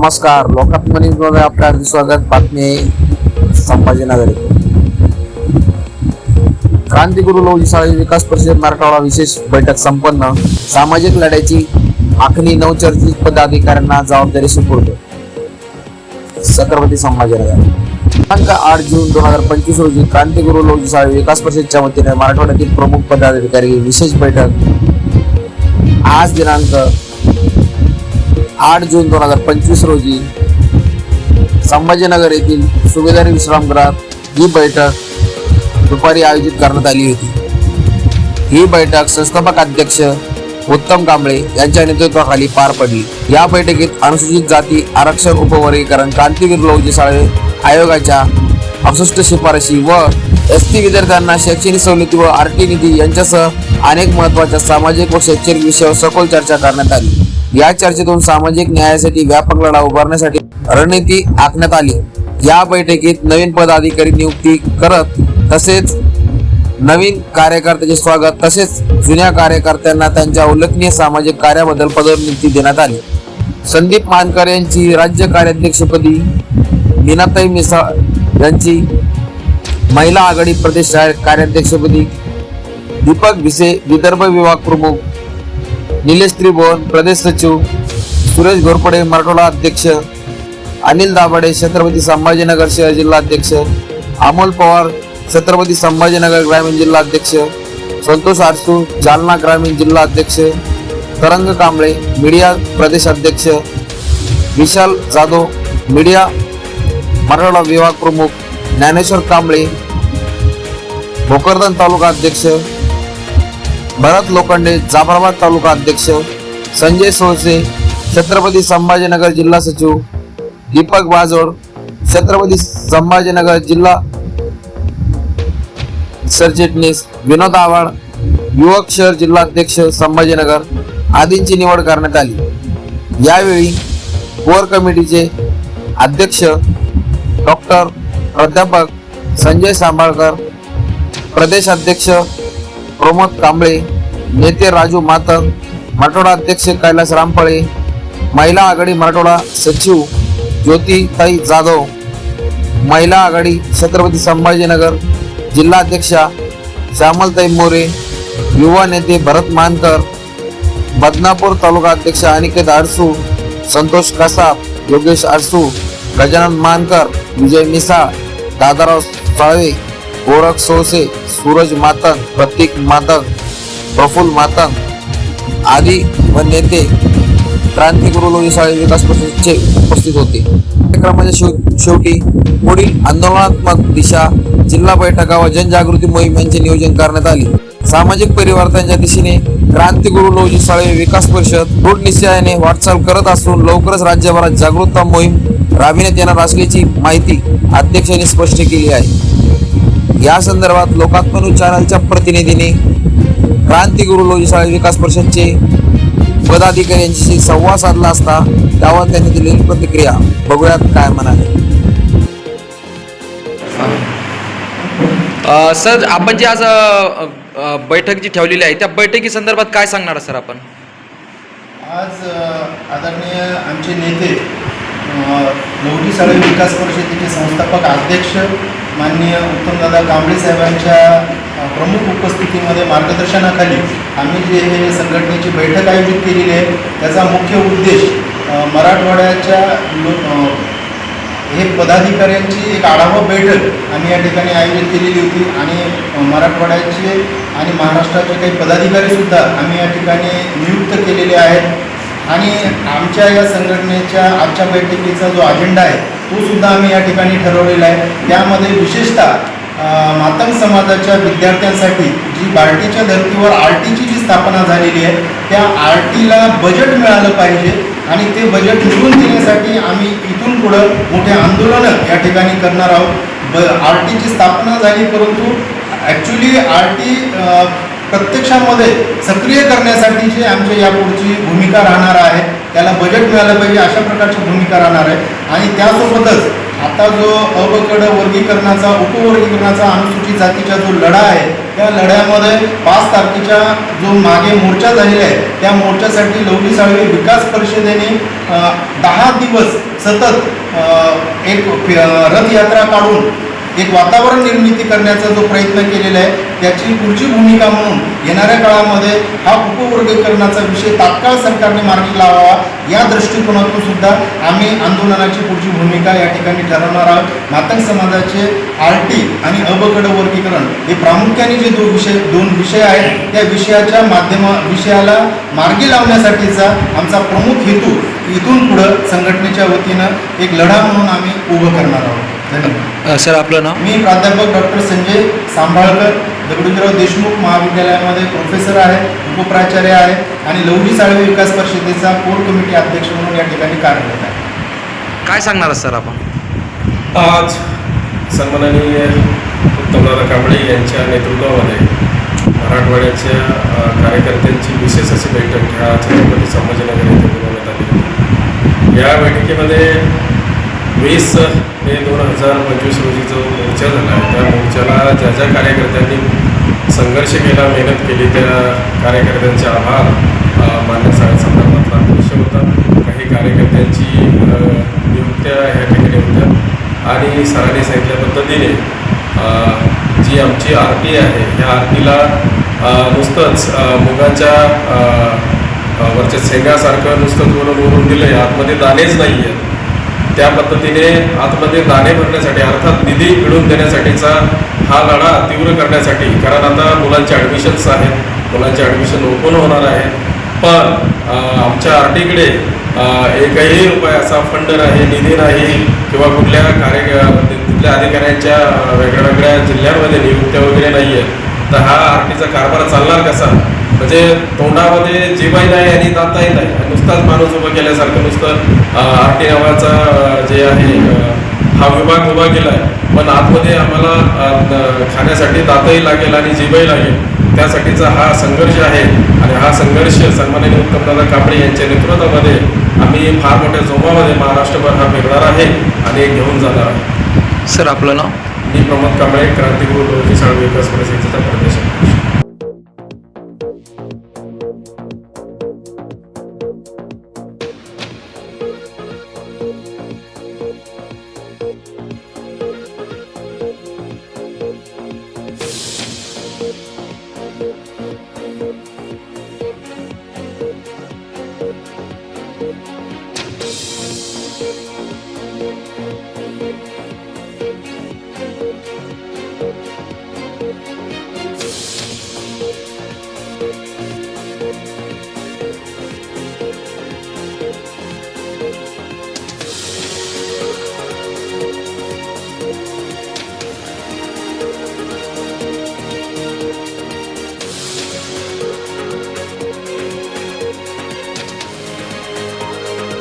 नमस्कार लोकात्मनीमध्ये आपलं हार्दिक स्वागत बातमी संभाजीनगर क्रांतीगुरु लोजी शाळे विकास परिषद मराठवाडा विशेष बैठक संपन्न. सामाजिक लढ्याची आखणी नवचर्चित पदाधिकाऱ्यांना जबाबदारी सुपूर्द. छत्रपती संभाजीनगर. दिनांक आठ जून दोन हजार पंचवीस रोजी क्रांतीगुरु लोजी शाळे विकास परिषदच्या वतीने मराठवाड्यातील प्रमुख पदाधिकारी विशेष बैठक. आज दिनांक आठ जून दोन हजार पंचवीस रोजी संभाजीनगर येथील सुभेदारी विश्रामगृहात ही बैठक दुपारी आयोजित करण्यात आली होती. ही बैठक संस्थापक अध्यक्ष उत्तम कांबळे यांच्या नेतृत्वाखाली पार पडली. या बैठकीत अनुसूचित जाती आरक्षण उपवर्गीकरण क्रांतीवीर लवजी साळे आयोगाच्या अडुसष्ट शिफारशी व एस टी विद्यार्थ्यांना शैक्षणिक सवलती व आर टी निधी यांच्यासह अनेक महत्त्वाच्या सामाजिक व शैक्षणिक विषयावर सखोल चर्चा करण्यात आली. या चर्चेतून सामाजिक न्यायासाठी व्यापक लढा उभारण्यासाठी रणनीती आखण्यात आली. या बैठकीत नवीन पदाधिकारी नियुक्ती करत तसेच नवीन कार्यकर्त्याचे स्वागत तसेच जुन्या कार्यकर्त्यांना त्यांच्या उल्लेखनीय सामाजिक कार्याबद्दल पदोन्नती देण्यात आली. संदीप मानकर यांची राज्य कार्याध्यक्षपदी मीनाताई मिसाळ यांची महिला आघाडी प्रदेश कार्याध्यक्षपदी दीपक भिसे विदर्भ विभाग प्रमुख निलेश त्रिभुवन प्रदेश सचिव सुरेश घोरपडे मराठवाडा अध्यक्ष अनिल दाभाडे छत्रपती संभाजीनगर शहर जिल्हा अध्यक्ष अमोल पवार छत्रपती संभाजीनगर ग्रामीण जिल्हा अध्यक्ष संतोष आरसू जालना ग्रामीण जिल्हा अध्यक्ष तरंग कांबळे मीडिया प्रदेश अध्यक्ष विशाल जाधव मीडिया मराठवाडा विभाग प्रमुख ज्ञानेश्वर कांबळे भोकरदन तालुका अध्यक्ष भरत लोखंडे जाफराबाद तालुका अध्यक्ष संजय सोळसे छत्रपती संभाजीनगर जिल्हा सचिव दीपक बाजोड छत्रपती संभाजीनगर जिल्हा सरचिटणीस विनोद आव्हाड युवक शहर जिल्हाध्यक्ष संभाजीनगर आदींची निवड करण्यात आली. यावेळी कोर कमिटीचे अध्यक्ष डॉक्टर प्राध्यापक संजय सांभाळकर प्रदेश अध्यक्ष प्रमोद कांबळे नेते राजू मातक मराठवाडा अध्यक्ष कैलास रामपाळे महिला आघाडी मराठवाडा सचिव ज्योतिताई जाधव महिला आघाडी छत्रपती संभाजीनगर जिल्हाध्यक्षा श्यामलताई मोरे युवा नेते भरत मानकर बदनापूर तालुका अध्यक्ष अनिकेत आडसू संतोष कसाब योगेश आडसू गजानन मानकर विजय मिसाळ दादाराव साळवे गोरख सोळसे सूरज मातंग प्रतीक मातंग प्रफुल्ल मातंग आदी व नेते क्रांतिगुरु लोणी शाळे विकास परिषदेचे उपस्थित होते. कार्यक्रमाच्या शेव- शेवटी पुढील आंदोलनात्मक दिशा जिल्हा बैठका व जनजागृती मोहीम यांचे नियोजन करण्यात आले. सामाजिक परिवर्तनाच्या दिशेने क्रांतिगुरु लोजी शाळे विकास परिषद दृढ निश्चयाने वाटचाल करत असून लवकरच राज्यभरात जागरूकता मोहीम राबविण्यात येणार असल्याची माहिती अध्यक्षांनी स्पष्ट केली आहे. या संदर्भात लोकात्मनु चॅनलच्या प्रतिनिधीने क्रांतिगुरु लोजी शाळे विकास परिषदचे पदाधिकारी यांच्याशी संवाद साधला असता त्यावर त्यांनी दिलेली प्रतिक्रिया. बघूयात काय म्हणाले. अ, सर आपण जी आज अ, अ, बैठक जी ठेवलेली आहे त्या बैठकी संदर्भात काय सांगणार सर आपण? आज अ, आदरणीय आमचे नेते लवटी साळे विकास परिषदेचे संस्थापक अध्यक्ष माननीय उत्तमदादा कांबळे साहेबांच्या अ, प्रमुख उपस्थितीमध्ये मार्गदर्शनाखाली आम्ही जे हे संघटनेची बैठक आयोजित केलेली आहे त्याचा मुख्य उद्देश मराठवाड्याच्या हे पदाधिकाऱ्यांची एक आढावा बैठक आम्ही या ठिकाणी आयोजित केलेली होती आणि मराठवाड्याचे आणि महाराष्ट्राचे काही पदाधिकारीसुद्धा आम्ही या ठिकाणी नियुक्त केलेले आहेत. आणि आमच्या या संघटनेच्या आजच्या बैठकीचा जो अजेंडा आहे तो सुद्धा आम्ही या ठिकाणी ठरवलेला आहे. त्यामध्ये विशेषतः मातंग समाजाच्या विद्यार्थ्यांसाठी जी बार्टीच्या धर्तीवर आर टीची जी स्थापना झालेली आहे त्या आर टीला बजेट मिळालं पाहिजे आणि ते बजेट मिळवून देण्यासाठी आम्ही इथून पुढं मोठे आंदोलनं या ठिकाणी करणार आहोत. ब आर टीची स्थापना झाली परंतु ॲक्च्युली आर टी प्रत्यक्षामध्ये सक्रिय करण्यासाठी जी आमची यापुढची भूमिका राहणार आहे त्याला बजेट मिळालं पाहिजे अशा प्रकारची भूमिका राहणार आहे. आणि त्यासोबतच आता जो अवकड वर्गीकरणाचा उपवर्गीकरणाचा अनुसूचित जातीचा जो लढा आहे त्या लढ्यामध्ये पाच तारखेच्या जो मागे मोर्चा झालेला आहे त्या मोर्चासाठी लवली साळवी विकास परिषदेने दहा दिवस सतत एक रथयात्रा काढून एक वातावरण निर्मिती करण्याचा जो प्रयत्न केलेला आहे त्याची पुढची भूमिका म्हणून येणाऱ्या काळामध्ये हा उपवर्गीकरणाचा विषय तात्काळ सरकारने मार्गी लावावा या दृष्टिकोनातून सुद्धा आम्ही आंदोलनाची पुढची भूमिका या ठिकाणी ठरवणार आहोत. मातंग समाजाचे आर टी आणि अबकड वर्गीकरण हे प्रामुख्याने जे दोन विषय दोन विषय आहेत त्या विषयाच्या माध्यमा विषयाला मार्गी लावण्यासाठीचा आमचा प्रमुख हेतू इथून पुढं संघटनेच्या वतीनं एक लढा म्हणून आम्ही उभं करणार आहोत. धन्यवाद. सर आपलं नाव? मी प्राध्यापक डॉक्टर संजय सांभाळकर दगडूजीराव देशमुख महाविद्यालयामध्ये प्रोफेसर आहे उपप्राचार्य आहे आणि लवली साळवे विकास परिषदेचा कोर कमिटी अध्यक्ष म्हणून या ठिकाणी कार्यरत आहे. काय सांगणार सर आपण? आज सन्माननीय उत्तमदादा कांबळे यांच्या नेतृत्वामध्ये मराठवाड्याच्या कार्यकर्त्यांची विशेष अशी बैठक ह्या छत्रपती संभाजीनगर येथे बोलवण्यात आली होती. या बैठकीमध्ये वीस मे दोन हजार पंचवीस रोजी जो मोर्चा झाला त्या मोर्चाला ज्या ज्या कार्यकर्त्यांनी संघर्ष केला मेहनत केली त्या कार्यकर्त्यांचे आभार अ, मान्य संदर्भातला विषय होता. काही कार्यकर्त्यांची नियुक्त्या ह्या ठिकाणी होत्या. आणि सरांनी सांगितल्या पद्धतीने जी आमची आरती आहे ह्या आरतीला नुसतंच मुगाच्या वरच्या शेंगासारखं नुसतंच वरून बोलून दिलं आहे आतमध्ये दाणेच नाही आहेत त्या पद्धतीने आतमध्ये दाणे भरण्यासाठी अर्थात निधी मिळवून देण्यासाठीचा हा लढा तीव्र करण्यासाठी कारण आता मुलांचे ॲडमिशन्स आहेत मुलांचे ॲडमिशन ओपन होणार आहे. पण आमच्या आरटीकडे एकही रुपये असा फंड नाही निधी नाही किंवा कुठल्या कार्य तिथल्या अधिकाऱ्यांच्या वेगळ्या वेगळ्या जिल्ह्यांमध्ये नियुक्त्या वगैरे नाही आहेत तर हा आरटीचा कारभार चालणार कसा? म्हणजे तोंडामध्ये जीवाही नाही आणि दाताही नाही. नुसताच माणूस उभं केल्यासारखं नुसतं आर टी नावाचा जे आहे हा विभाग उभा केला आहे पण आतमध्ये आम्हाला खाण्यासाठी दातही लागेल आणि जीवही लागेल त्यासाठीचा हा संघर्ष आहे. आणि हा संघर्ष सन्माननीय उत्तमदादा कांबळे यांच्या नेतृत्वामध्ये आम्ही फार मोठ्या जोमामध्ये महाराष्ट्रभर हा फिरणार आहे आणि घेऊन जाणार आहे. सर आपलं नाव? मी प्रमोद कांबळे क्रांतिगुरू शाळा विकास परिषदेचा Müzik